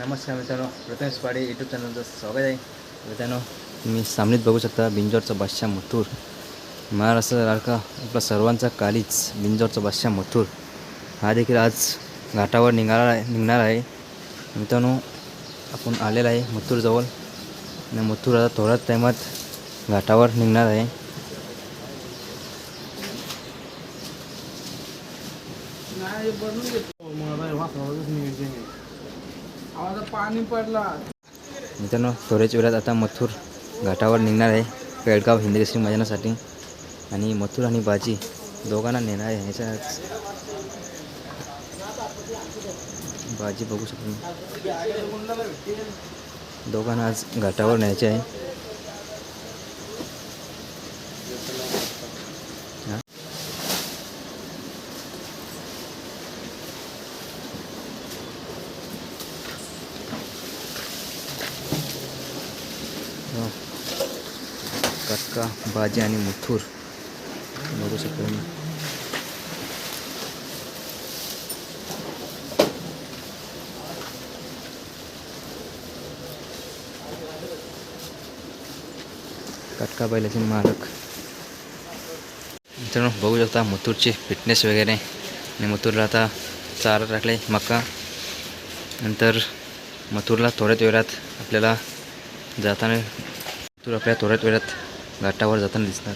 नमस्कार मित्रांनो प्रथमेश पाडे यूट्यूब चॅनलचं स्वागत आहे. मित्रांनो तुम्ही सामनेत बघू शकता बिंजोरचा बादशाह मथुर. महाराष्ट्र लाडका आपला सर्वांचा कालीच बिंजोरचा बादशाह मथुर. हा देखील आज घाटावर निघाला आहे निघणार आहे. मित्रांनो आपण आलेला आहे मथुरजवळ. आणि मथुर आता थोड्याच टायमात घाटावर निघणार आहे. पाणी पडला. मित्रांनो थोड्याच वेळात आता मथुर घाटावर निघणार आहे. पेडगाव हिंदकेसरी मैदानासाठी. आणि मथुर आणि बाजी दोघांना नेणार आहे. ह्याच्या बाजी बघू शकतो. दोघांना आज घाटावर न्यायचे आहे. हो. कटका बाजी आणि मुथूर. बघू शकतो मी कटका बैलाचे मालक. मित्रांनो बघू शकता मथुरची फिटनेस वगैरे. आणि मथूरला आता चारा टाकले मका. नंतर मथुरला थोड्याच वेळात आपल्याला जाताना तुला आपल्या थोड्याच वेळात घाटावर जाताना दिसणार.